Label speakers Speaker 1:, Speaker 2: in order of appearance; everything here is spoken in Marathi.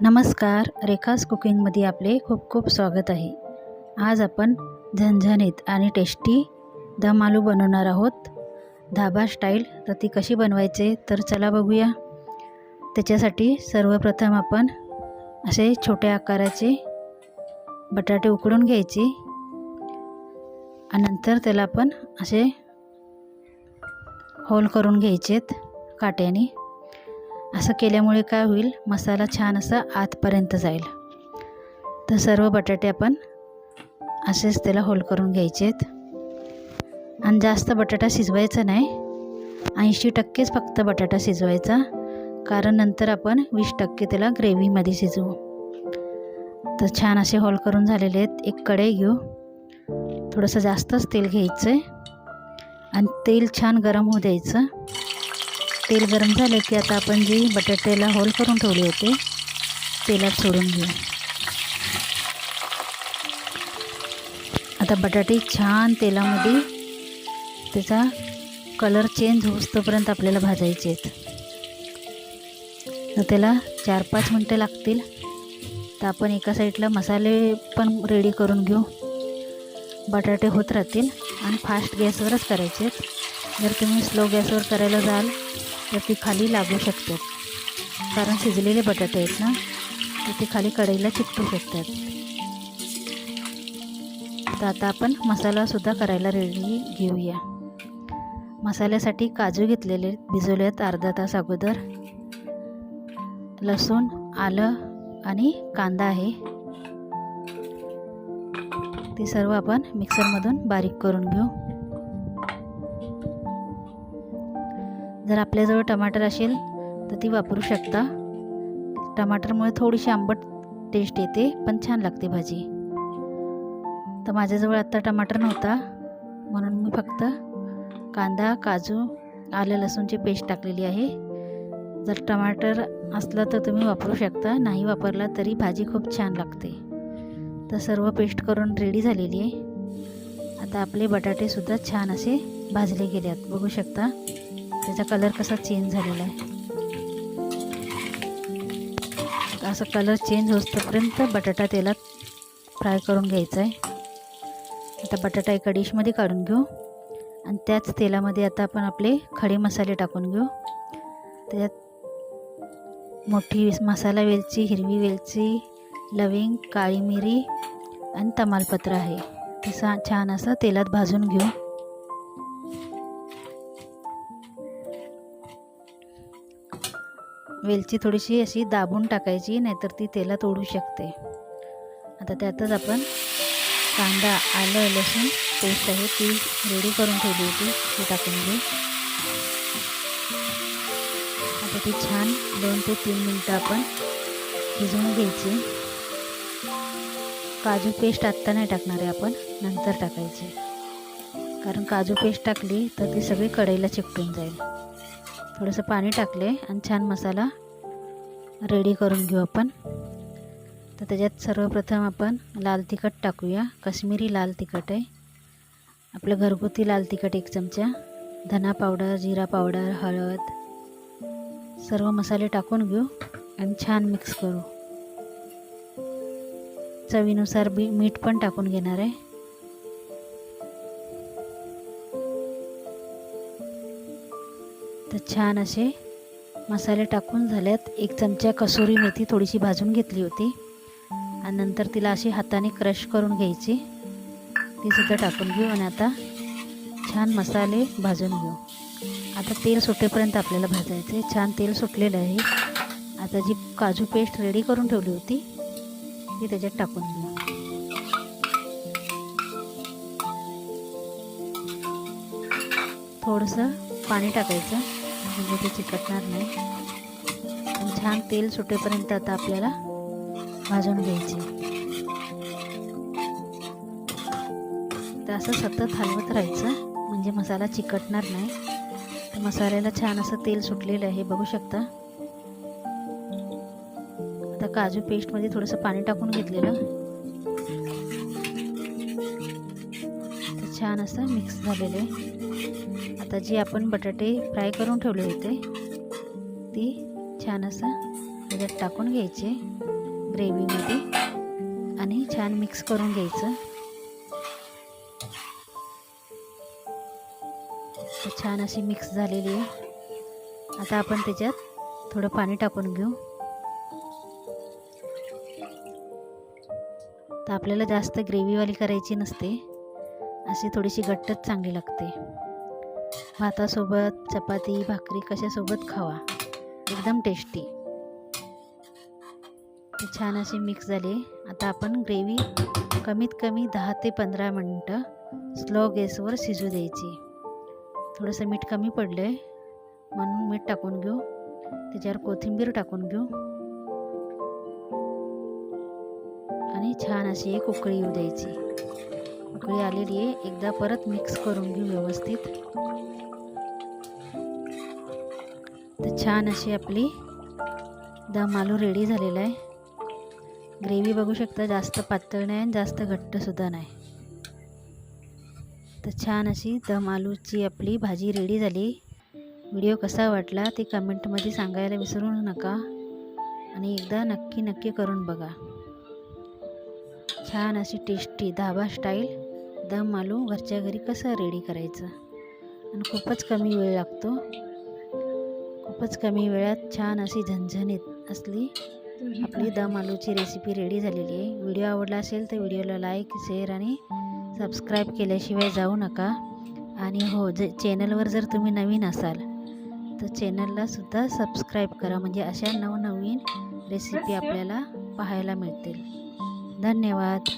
Speaker 1: नमस्कार रेखास कुकिंगमध्ये आपले खूप खूप स्वागत आहे. आज आपण झणझणीत आणि टेस्टी दम आलू बनवणार आहोत. धाबा स्टाईल तर ती कशी बनवायचे तर चला बघूया. त्याच्यासाठी सर्वप्रथम आपण असे छोट्या आकाराचे बटाटे उकडून घ्यायचे. आणि नंतर त्याला आपण असे होल करून घ्यायचेत काट्याने. असं केल्यामुळे काय होईल? मसाला छान असा आतपर्यंत जाईल. तर सर्व बटाटे आपण असेच त्याला होल करून घ्यायचे आहेत आणि जास्त बटाटा शिजवायचा नाही. ऐंशी टक्केच फक्त बटाटा शिजवायचा. कारण नंतर आपण वीस टक्के त्याला ग्रेव्हीमध्ये शिजवू. तर छान असे होल करून झालेले आहेत. एक कढई घेऊ. थोडंसं जास्तच तेल घ्यायचं आहे आणि तेल छान गरम होऊ द्यायचं. तेल गरम झालं की आता आपण जी बटाट्याला होल करून ठेवले होते तेलात सोडून घेऊ. आता बटाटे छान तेलामध्ये त्याचा कलर चेंज होतोपर्यंत आपल्याला भाजायचे आहेत. तर त्याला चार पाच मिनटं लागतील. तर आपण एका साईडला मसाले पण रेडी करून घेऊ. बटाटे होत राहतील आणि फास्ट गॅसवरच करायचे आहेत. जर तुम्ही स्लो गॅसवर करायला जाल तर ती खाली लागू शकतात कारण शिजलेले बटाटे आहेत ना तर ते खाली कढईला चिकटू शकतात. तर आता आपण मसालासुद्धा करायला रेडी घेऊया. मसाल्यासाठी काजू घेतलेले भिजवले आहेत अर्धा तास अगोदर. लसूण आलं आणि कांदा आहे. ते सर्व आपण मिक्सरमधून बारीक करून घेऊ. जर आपल्याजवळ टमाटर असेल तर ती वापरू शकता. टमाटरमुळे थोडीशी आंबट टेस्ट येते पण छान लागते भाजी. तर माझ्याजवळ आत्ता टमाटर नव्हता म्हणून मी फक्त कांदा काजू आलं लसूणची पेस्ट टाकलेली आहे. जर टमाटर असला तर तुम्ही वापरू शकता नाही वापरला तरी भाजी खूप छान लागते. तर सर्व पेस्ट करून रेडी झालेली आहे. आता आपले बटाटेसुद्धा छान असे भाजले गेले आहेत बघू शकता. त्याचा कलर कसा चेंज झालेला आहे. असं कलर चेंज होतपर्यंत बटाटा तेलात फ्राय करून घ्यायचा आहे. आता बटाटा एका डिशमध्ये काढून घेऊ. आणि त्याच तेलामध्ये आता आपण आपले खडे मसाले टाकून घेऊ. त्याच्यात मोठी मसाला वेलची हिरवी वेलची लविंग काळी मिरी आणि तमालपत्र आहे. ते सा छान असं तेलात भाजून घेऊ. वेलची थोडीशी अशी दाबून टाकायची नाहीतर ती तेलात ओढू शकते. आता त्यातच आपण कांदा आलं लसूण पेस्ट आहे ती रेडी करून ठेवली होती. ती टाकून घेऊ. आता ती छान दोन ते तीन मिनटं आपण शिजवून घ्यायची. काजू पेस्ट आत्ता नाही टाकणार आहे आपण नंतर टाकायची. कारण काजू पेस्ट टाकली तर ती सगळी कढईला चिकटून जाईल. थोडंसं पाणी टाकले आणि छान मसाला रेडी करून घेऊ आपण. तर त्याच्यात सर्वप्रथम आपण लाल तिखट टाकूया. काश्मीरी लाल तिखट आहे. आपलं घरगुती लाल तिखट एक चमचा. धना पावडर जिरा पावडर हळद सर्व मसाले टाकून घेऊ आणि छान मिक्स करू. चवीनुसार बी मीठ पण टाकून घेणार आहे. तर छान असे मसाले टाकून झाल्यात एक चमचा कसुरी मेथी थोडीशी भाजून घेतली होती. आणि नंतर तिला अशी हाताने क्रश करून घ्यायची. ती सुद्धा टाकून घेऊ आणि आता छान मसाले भाजून घेऊ. आता तेल सुटेपर्यंत आपल्याला भाजायचं आहे. छान तेल सुटलेलं आहे. आता जी काजू पेस्ट रेडी करून ठेवली होती ती त्याच्यात टाकून घेऊ. थोडंसं पाणी टाकायचं. म्हणजे ते चिकटणार नाही. आणि छान तेल सुटेपर्यंत आता आपल्याला भाजून घ्यायची. तर असं सतत हलवत राहायचं म्हणजे मसाला चिकटणार नाही. तर मसाल्याला छान असं तेल सुटलेलं आहे बघू शकता. आता काजू पेस्टमध्ये थोडंसं पाणी टाकून घेतलेलं. तर छान असं मिक्स झालेलं आहे. आता जी आपण बटाटे फ्राय करून ठेवले होते. ती छान असं त्याच्यात टाकून घ्यायचे ग्रेव्हीमध्ये आणि छान मिक्स करून घ्यायचं. छान अशी मिक्स झालेली आहे. आता आपण त्याच्यात थोडं पाणी टाकून घेऊ. तर आपल्याला जास्त ग्रेव्हीवाली करायची नसते. अशी थोडीशी गट्टच चांगली लागते. भातासोबत चपाती भाकरी कशासोबत खावा? एकदम टेस्टी छान अशी मिक्स झाली. आता आपण ग्रेव्ही कमीत कमी दहा ते पंधरा मिनटं स्लो गॅसवर शिजू द्यायची. थोडंसं मीठ कमी पडलं आहे म्हणून मीठ टाकून घेऊ. त्याच्यावर कोथिंबीर टाकून घेऊ. आणि छान अशी एक उकळी येऊ द्यायची. उकळी आलेली आहे. एकदा परत मिक्स करून घेऊ व्यवस्थित. तर छान अशी आपली दम आलू रेडी झालेला आहे. ग्रेव्ही बघू शकता जास्त पातळ नाही आणि जास्त घट्टसुद्धा नाही. तर छान अशी दम आलूची आपली भाजी रेडी झाली. व्हिडिओ कसा वाटला ते कमेंटमध्ये सांगायला विसरू नका आणि एकदा नक्की नक्की करून बघा. छान अशी टेस्टी धाबा स्टाईल दम आलू घरच्या घरी कसं रेडी करायचं. आणि खूपच कमी वेळ लागतो. खूपच कमी वेळात छान अशी झणझणीत असली आपली दम आलूची रेसिपी रेडी झालेली आहे. व्हिडिओ आवडला असेल तर व्हिडिओला लाईक शेअर आणि सबस्क्राईब केल्याशिवाय जाऊ नका. आणि हो जे चॅनलवर जर तुम्ही नवीन असाल तर चॅनलला सुद्धा सबस्क्राईब करा. म्हणजे अशा नवनवीन रेसिपी आपल्याला पाहायला मिळतील. धन्यवाद.